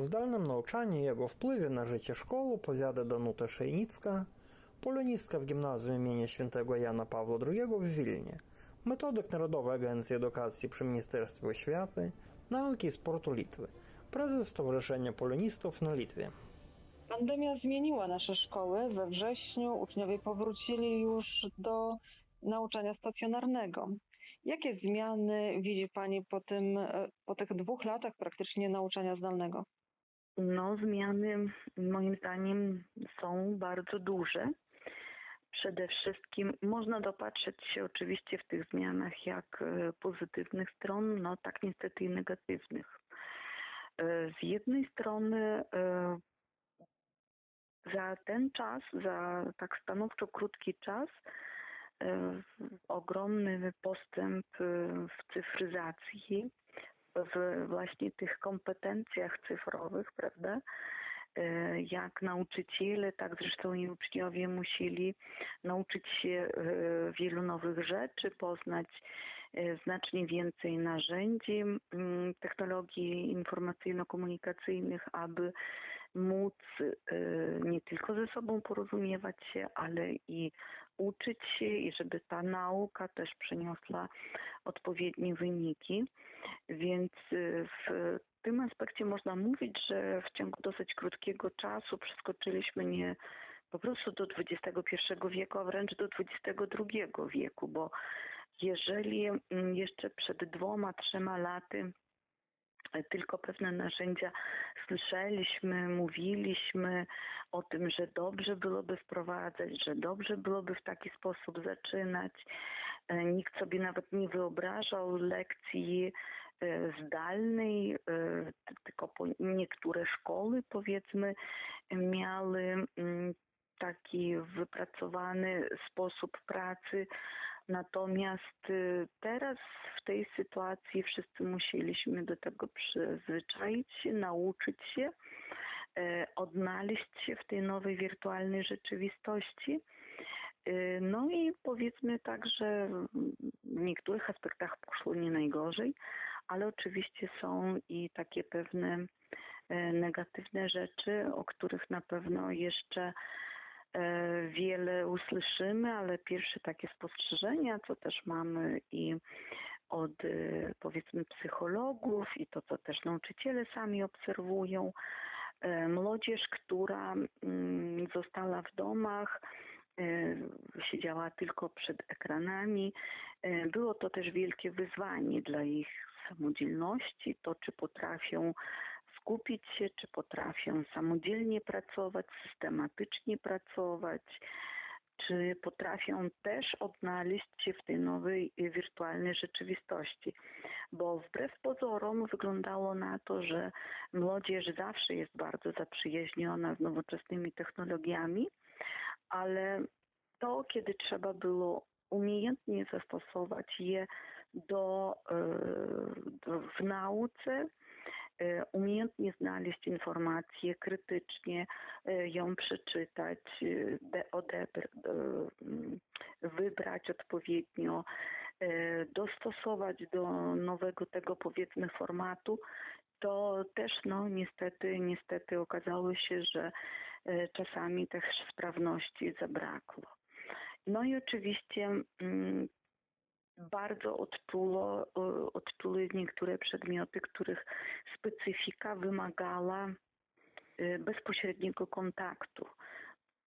O zdalnym nauczaniu i jego wpływie na życie szkoły powiada Danuta Szejnicka, polonistка w gimnazjum imienia świętego Jana Pawła II w Wilnie, metodyk Narodowej Agencji Edukacji przy Ministerstwie Oświaty, Nauki i Sportu Litwy, prezes Stowarzyszenia Polonistów na Litwie. Pandemia zmieniła nasze szkoły. We wrześniu uczniowie powrócili już do nauczania stacjonarnego. Jakie zmiany widzi Pani po, tym, po tych dwóch latach praktycznie nauczania zdalnego? No, zmiany moim zdaniem są bardzo duże. Przede wszystkim można dopatrzeć się oczywiście w tych zmianach jak pozytywnych stron, no tak niestety i negatywnych. Z jednej strony za ten czas, za tak stanowczo krótki czas, ogromny postęp w cyfryzacji, w właśnie tych kompetencjach cyfrowych, prawda? Jak nauczyciele, tak zresztą i uczniowie musieli nauczyć się wielu nowych rzeczy, poznać znacznie więcej narzędzi technologii informacyjno-komunikacyjnych, aby móc nie tylko ze sobą porozumiewać się, ale i uczyć się i żeby ta nauka też przyniosła odpowiednie wyniki. Więc w tym aspekcie można mówić, że w ciągu dosyć krótkiego czasu przeskoczyliśmy nie po prostu do XXI wieku, a wręcz do XXI wieku, bo jeżeli jeszcze przed dwoma, trzema laty tylko pewne narzędzia słyszeliśmy, mówiliśmy o tym, że dobrze byłoby wprowadzać, że dobrze byłoby w taki sposób zaczynać. Nikt sobie nawet nie wyobrażał lekcji zdalnej, tylko niektóre szkoły powiedzmy miały taki wypracowany sposób pracy. Natomiast teraz w tej sytuacji wszyscy musieliśmy do tego przyzwyczaić się, nauczyć się, odnaleźć się w tej nowej wirtualnej rzeczywistości. No i powiedzmy tak, że w niektórych aspektach poszło nie najgorzej, ale oczywiście są i takie pewne negatywne rzeczy, o których na pewno jeszcze wiele usłyszymy, ale pierwsze takie spostrzeżenia, co też mamy i od powiedzmy psychologów i to, co też nauczyciele sami obserwują. Młodzież, która została w domach, siedziała tylko przed ekranami. Było to też wielkie wyzwanie dla ich samodzielności, to czy potrafią skupić się, czy potrafią samodzielnie pracować, systematycznie pracować, czy potrafią też odnaleźć się w tej nowej wirtualnej rzeczywistości. Bo wbrew pozorom wyglądało na to, że młodzież zawsze jest bardzo zaprzyjaźniona z nowoczesnymi technologiami, ale to, kiedy trzeba było umiejętnie zastosować je do, do, w nauce, umiejętnie znaleźć informację, krytycznie ją przeczytać, wybrać odpowiednio, dostosować do nowego tego powiedzmy formatu, to też no niestety, niestety okazało się, że czasami też sprawności zabrakło. No i oczywiście bardzo odczuło, odczuły niektóre przedmioty, których specyfika wymagała bezpośredniego kontaktu.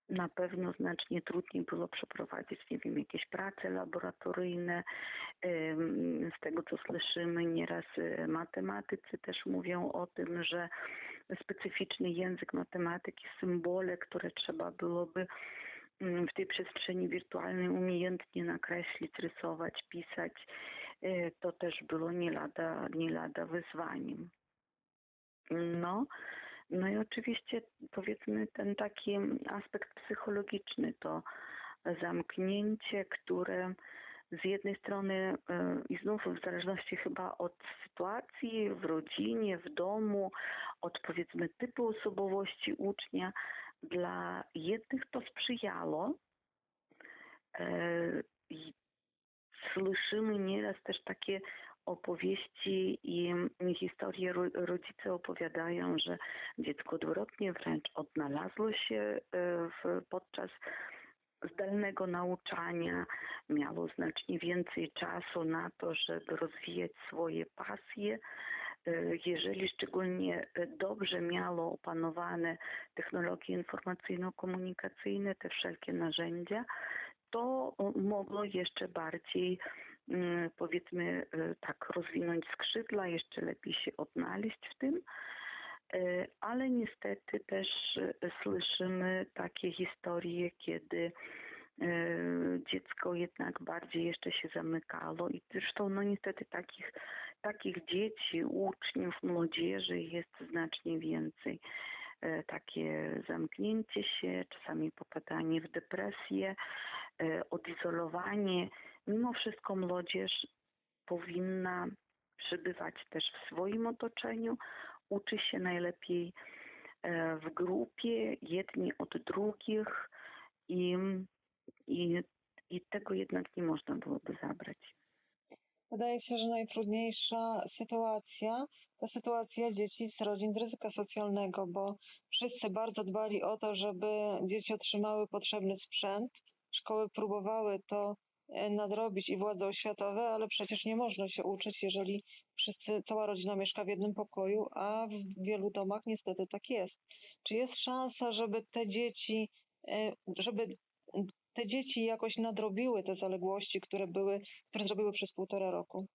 Na pewno znacznie trudniej było przeprowadzić, nie wiem, jakieś prace laboratoryjne. Z tego, co słyszymy, nieraz matematycy też mówią o tym, że specyficzny język matematyki, symbole, które trzeba byłoby w tej przestrzeni wirtualnej umiejętnie nakreślić, rysować, pisać, to też było nie lada, nie lada wyzwaniem. No, no i oczywiście powiedzmy ten taki aspekt psychologiczny, to zamknięcie, które z jednej strony i znów w zależności chyba od sytuacji w rodzinie, w domu, od powiedzmy typu osobowości ucznia, dla jednych to sprzyjało. I słyszymy nieraz też takie opowieści i historie ro- rodzice opowiadają, że dziecko odwrotnie wręcz odnalazło się e, w, podczas zdalnego nauczania, miało znacznie więcej czasu na to, żeby rozwijać swoje pasje. E, Jeżeli szczególnie e, dobrze miało opanowane technologie informacyjno-komunikacyjne, te wszelkie narzędzia, to mogło jeszcze bardziej mm, powiedzmy e, tak rozwinąć skrzydła, jeszcze lepiej się odnaleźć w tym. Ale niestety też słyszymy takie historie, kiedy dziecko jednak bardziej jeszcze się zamykało i zresztą no niestety takich, takich dzieci, uczniów, młodzieży jest znacznie więcej. E, Takie zamknięcie się, czasami popadanie w depresję, e, odizolowanie. Mimo wszystko młodzież powinna przebywać też w swoim otoczeniu, uczy się najlepiej e, w grupie, jedni od drugich i, i, i tego jednak nie można byłoby zabrać. Wydaje się, że najtrudniejsza sytuacja to sytuacja dzieci z rodzin ryzyka socjalnego, bo wszyscy bardzo dbali o to, żeby dzieci otrzymały potrzebny sprzęt. Szkoły próbowały to e, nadrobić i władze oświatowe, ale przecież nie można się uczyć, jeżeli wszyscy, cała rodzina mieszka w jednym pokoju, a w wielu domach niestety tak jest. Czy jest szansa, żeby te dzieci, e, żeby te dzieci jakoś nadrobiły te zaległości, które były, które zrobiły przez półtora roku?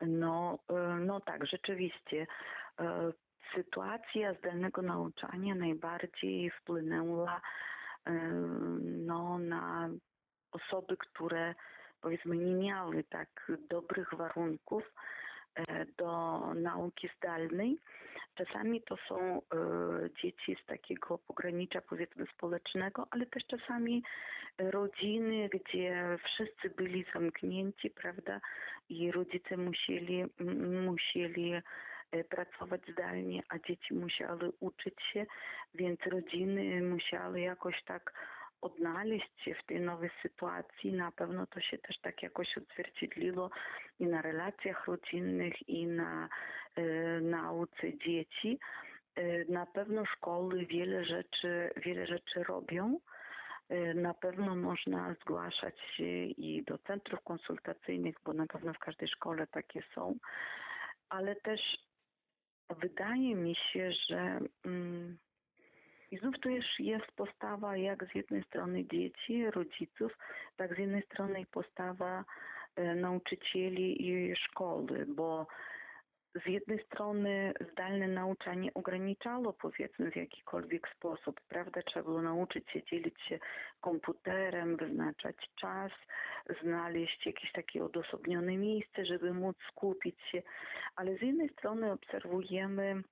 No, e, no tak, rzeczywiście. E, Sytuacja zdalnego nauczania najbardziej wpłynęła e, no, na osoby, które powiedzmy nie miały tak dobrych warunków do nauki zdalnej. Czasami to są e, dzieci z takiego pogranicza powiedzmy społecznego, ale też czasami rodziny, gdzie wszyscy byli zamknięci, prawda, i rodzice musieli, musieli e, pracować zdalnie, a dzieci musiały uczyć się, więc rodziny musiały jakoś tak odnaleźć się w tej nowej sytuacji. Na pewno to się też tak jakoś odzwierciedliło i na relacjach rodzinnych, i na e, nauce dzieci. E, na pewno szkoły wiele rzeczy, wiele rzeczy robią. E, Na pewno można zgłaszać się i do centrów konsultacyjnych, bo na pewno w każdej szkole takie są, ale też wydaje mi się, że mm, i znów tu już jest postawa jak z jednej strony dzieci, rodziców, tak z jednej strony postawa e, nauczycieli i szkoły, bo z jednej strony zdalne nauczanie ograniczało powiedzmy w jakikolwiek sposób, prawda? Trzeba było nauczyć się dzielić się komputerem, wyznaczać czas, znaleźć jakieś takie odosobnione miejsce, żeby móc skupić się, ale z jednej strony obserwujemy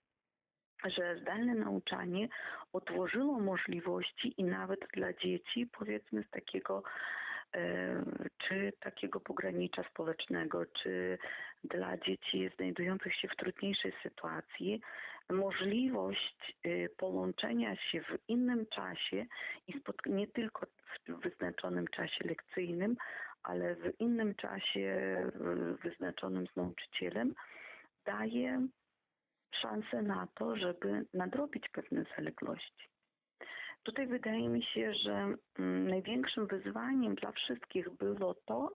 że zdalne nauczanie otworzyło możliwości i nawet dla dzieci, powiedzmy z takiego e, czy takiego pogranicza społecznego, czy dla dzieci znajdujących się w trudniejszej sytuacji, możliwość e, połączenia się w innym czasie i nie tylko w wyznaczonym czasie lekcyjnym, ale w innym czasie wyznaczonym z nauczycielem, daje szansę na to, żeby nadrobić pewne zaległości. Tutaj wydaje mi się, że mm, największym wyzwaniem dla wszystkich było to,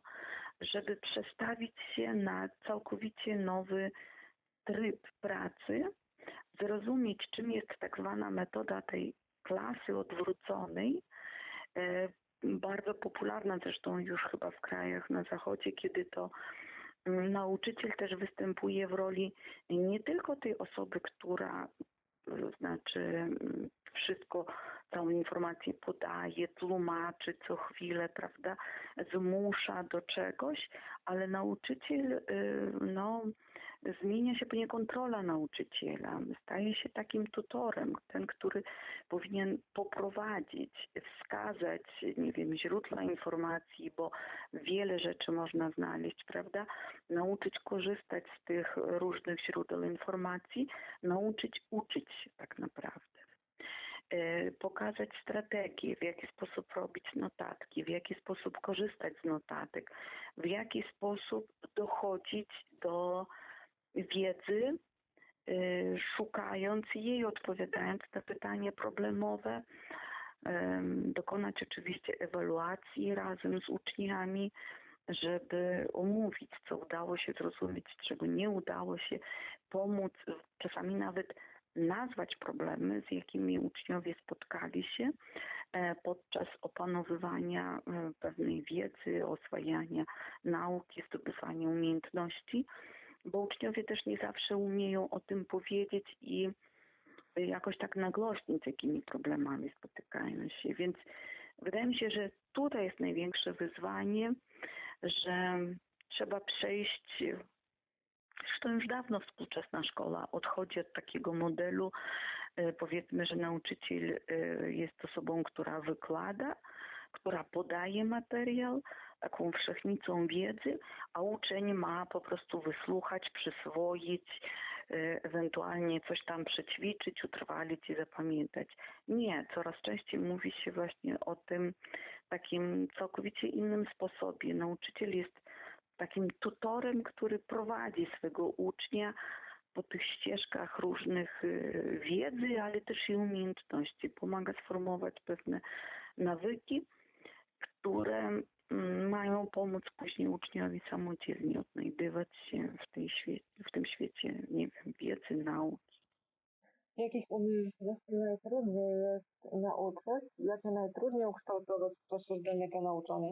żeby przestawić się na całkowicie nowy tryb pracy, zrozumieć, czym jest tak zwana metoda tej klasy odwróconej, e, bardzo popularna zresztą już chyba w krajach na zachodzie, kiedy to nauczyciel też występuje w roli nie tylko tej osoby, która y, znaczy mm, wszystko, całą informację podaje, tłumaczy co chwilę, prawda, zmusza do czegoś, ale nauczyciel, y, no, zmienia się poniekąd rola nauczyciela, staje się takim tutorem, ten, który powinien poprowadzić, wskazać, nie wiem, źródła informacji, bo wiele rzeczy można znaleźć, prawda? Nauczyć korzystać z tych różnych źródeł informacji, nauczyć uczyć się tak naprawdę. E, pokazać strategię, w jaki sposób robić notatki, w jaki sposób korzystać z notatek, w jaki sposób dochodzić do wiedzy, e, szukając jej, odpowiadając na pytania problemowe, em, dokonać oczywiście ewaluacji razem z uczniami, żeby omówić, co udało się zrozumieć, czego nie udało się, pomóc, czasami nawet nazwać problemy, z jakimi uczniowie spotkali się e, podczas opanowywania e, pewnej wiedzy, oswajania nauki, zdobywania umiejętności, bo uczniowie też nie zawsze umieją o tym powiedzieć i jakoś tak nagłośnić, z jakimi problemami spotykają się. Więc wydaje mi się, że tutaj jest największe wyzwanie, że trzeba przejść Zresztą już dawno współczesna szkoła odchodzi od takiego modelu, e, powiedzmy, że nauczyciel e, jest osobą, która wykłada, która podaje materiał, taką wszechnicą wiedzy, a uczeń ma po prostu wysłuchać, przyswoić, e, ewentualnie coś tam przećwiczyć, utrwalić i zapamiętać. Nie, coraz częściej mówi się właśnie o tym takim całkowicie innym sposobie. Nauczyciel jest takim tutorem, który prowadzi swego ucznia po tych ścieżkach różnych y, wiedzy, ale też i umiejętności. Pomaga sformować pewne nawyki, które mm, mają pomóc później uczniowi samodzielnie odnajdywać się w, tej w tym świecie, nie wiem, wiedzy, nauki. Jakich umiejętności najtrudniej jest nauczyć? Jakie najtrudniej ukształtować w czasie zdalnego nauczania?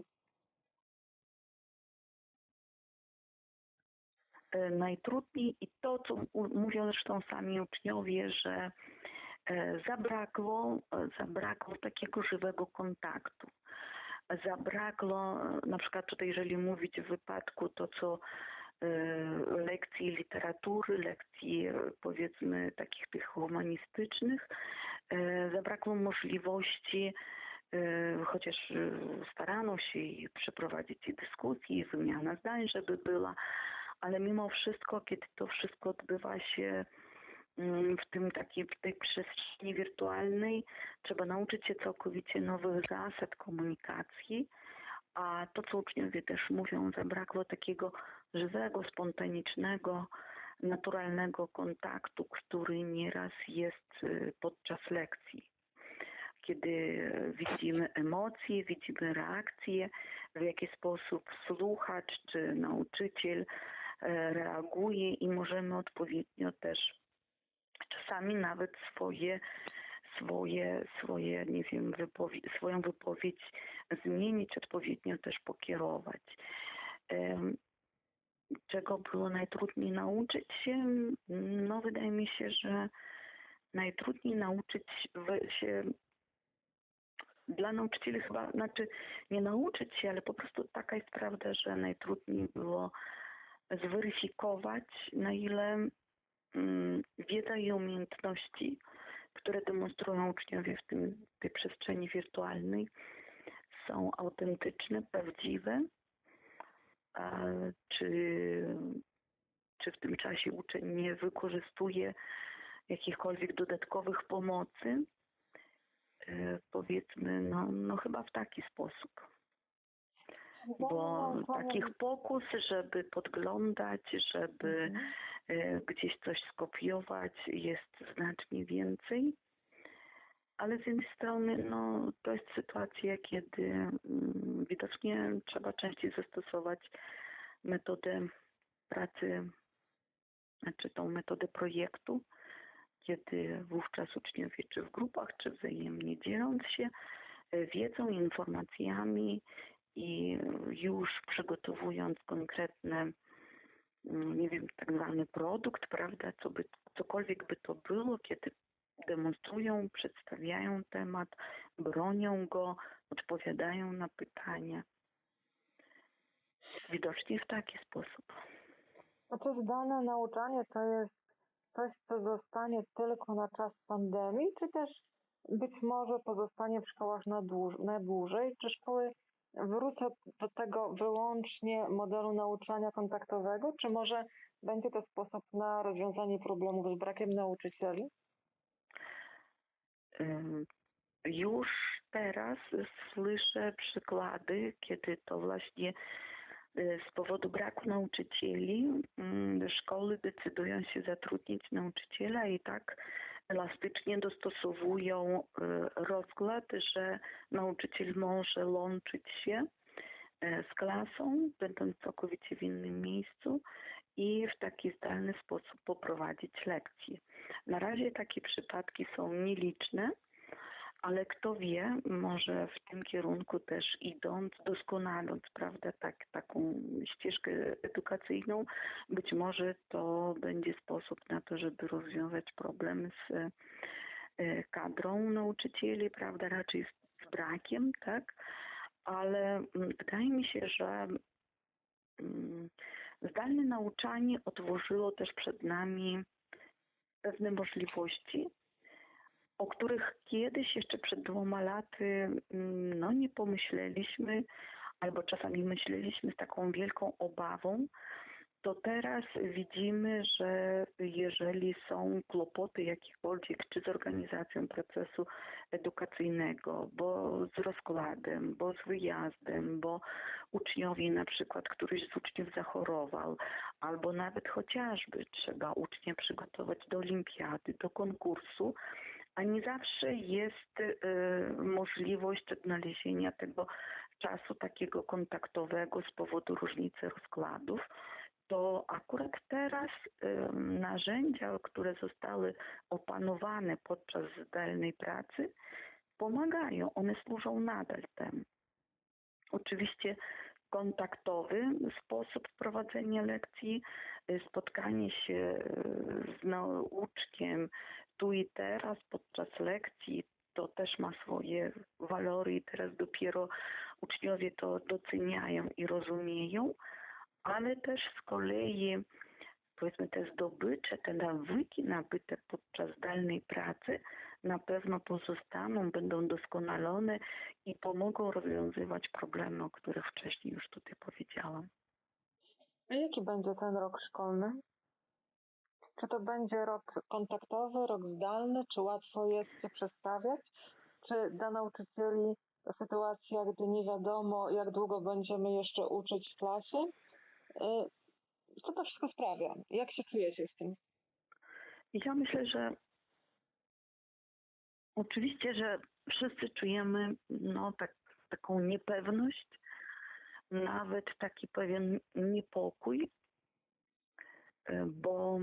Najtrudniej i to, co mówią zresztą sami uczniowie, że e, zabrakło, e, zabrakło takiego żywego kontaktu. Zabrakło, na przykład tutaj, jeżeli mówić w wypadku to, co lekcji literatury, lekcji powiedzmy takich tych humanistycznych, zabrakło możliwości chociaż starano się przeprowadzić i dyskusje, i wymiana zdań, żeby była, ale mimo wszystko, kiedy to wszystko odbywa się mm, w tym takiej, w tej przestrzeni wirtualnej, trzeba nauczyć się całkowicie nowych zasad komunikacji, a to, co uczniowie też mówią, zabrakło takiego żywego, spontanicznego, naturalnego kontaktu, który nieraz jest y, podczas lekcji. Kiedy widzimy emocje, widzimy reakcje, w jaki sposób słuchacz czy nauczyciel reaguje i możemy odpowiednio też czasami nawet swoje swoje, swoje nie wiem, swoją wypowiedź zmienić, odpowiednio też pokierować. Czego było najtrudniej nauczyć się? No wydaje mi się, że najtrudniej nauczyć się dla nauczycieli chyba, znaczy nie nauczyć się, ale po prostu taka jest prawda, że najtrudniej było zweryfikować, na ile mm, wiedza i umiejętności, które demonstrują uczniowie w tym, tej przestrzeni wirtualnej, są autentyczne, prawdziwe, czy, czy w tym czasie uczeń nie wykorzystuje jakichkolwiek dodatkowych pomocy, e, powiedzmy, no, no chyba w taki sposób bo takich pokus, żeby podglądać, żeby mhm. E, gdzieś coś skopiować jest znacznie więcej. Ale z jednej strony no, to jest sytuacja, kiedy mm, widocznie trzeba częściej zastosować metodę pracy, znaczy tą metodę projektu, kiedy wówczas uczniowie czy w grupach, czy wzajemnie dzieląc się e, wiedzą, informacjami i już przygotowując konkretny, mm, nie wiem, tak zwany produkt, prawda, co by, cokolwiek by to było, kiedy demonstrują, przedstawiają temat, bronią go, odpowiadają na pytania. Widocznie w taki sposób. Czy zdalne nauczanie to jest coś, co zostanie tylko na czas pandemii, czy też być może pozostanie w szkołach na, dłuż, na dłużej? Czy szkoły wrócę do tego wyłącznie modelu nauczania kontaktowego, czy może będzie to sposób na rozwiązanie problemów z brakiem nauczycieli? Już teraz słyszę przykłady, kiedy to właśnie y, z powodu braku nauczycieli mm, szkoły decydują się zatrudnić nauczyciela i tak elastycznie dostosowują y, rozkład, że nauczyciel może łączyć się y, z klasą, będąc całkowicie w innym miejscu i w taki zdalny sposób poprowadzić lekcje. Na razie takie przypadki są nieliczne, ale kto wie, może w tym kierunku też idąc, doskonaląc, prawda, tak, taką ścieżkę edukacyjną, być może to będzie sposób na to, żeby rozwiązać problem z e, kadrą nauczycieli, prawda, raczej z, z brakiem, tak, ale mm, wydaje mi się, że mm, zdalne nauczanie otworzyło też przed nami pewne możliwości, o których kiedyś jeszcze przed dwoma laty mm, no, nie pomyśleliśmy, albo czasami myśleliśmy z taką wielką obawą, to teraz widzimy, że jeżeli są kłopoty jakiekolwiek, czy z organizacją procesu edukacyjnego, bo z rozkładem, bo z wyjazdem, bo uczniowie na przykład któryś z uczniów zachorował, albo nawet chociażby trzeba ucznia przygotować do olimpiady, do konkursu, a nie zawsze jest y, możliwość odnalezienia tego czasu takiego kontaktowego z powodu różnicy rozkładów, to akurat teraz narzędzia, które zostały opanowane podczas zdalnej pracy, pomagają. One służą nadal temu. Oczywiście kontaktowy sposób prowadzenia lekcji, y, spotkanie się y, z nauczkiem tu i teraz podczas lekcji, to też ma swoje walory i teraz dopiero uczniowie to doceniają i rozumieją, ale też z kolei powiedzmy te zdobycze, te nawyki nabyte podczas zdalnej pracy na pewno pozostaną, będą doskonalone i pomogą rozwiązywać problemy, o których wcześniej już tutaj powiedziałam. A jaki będzie ten rok szkolny? Czy to będzie rok kontaktowy, rok zdalny, czy łatwo jest się przestawiać? Czy dla nauczycieli sytuacja, gdy nie wiadomo, jak długo będziemy jeszcze uczyć w klasie? Y, Co to wszystko sprawia? Jak się czujecie z tym? Ja myślę, że oczywiście, że wszyscy czujemy no, tak, taką niepewność, nawet taki pewien niepokój, y, bo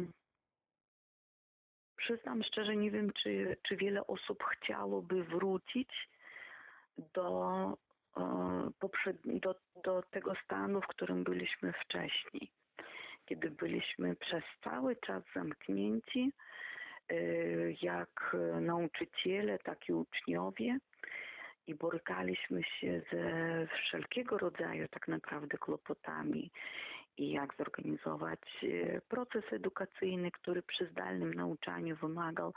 przyznam szczerze, nie wiem, czy, czy wiele osób chciałoby wrócić do, e, do, do tego stanu, w którym byliśmy wcześniej, kiedy byliśmy przez cały czas zamknięci, e, jak nauczyciele, tak i uczniowie i borykaliśmy się ze wszelkiego rodzaju tak naprawdę kłopotami i jak zorganizować e, proces edukacyjny, który przy zdalnym nauczaniu wymagał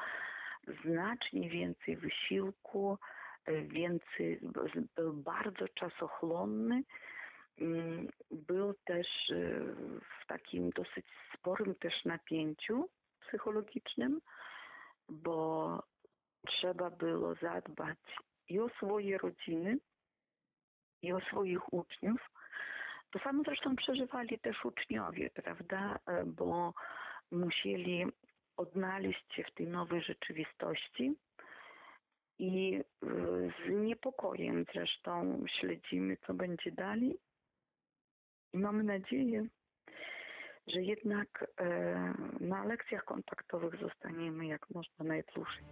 znacznie więcej wysiłku, e, więcej, był bardzo czasochłonny. Mm, Był też e, w takim dosyć sporym też napięciu psychologicznym, bo trzeba było zadbać i o swoje rodziny, i o swoich uczniów. To samo zresztą przeżywali też uczniowie, prawda? E, Bo musieli odnaleźć się w tej nowej rzeczywistości i e, z niepokojem zresztą śledzimy, co będzie dalej. I mamy nadzieję, że jednak e, na lekcjach kontaktowych zostaniemy jak można najdłużej.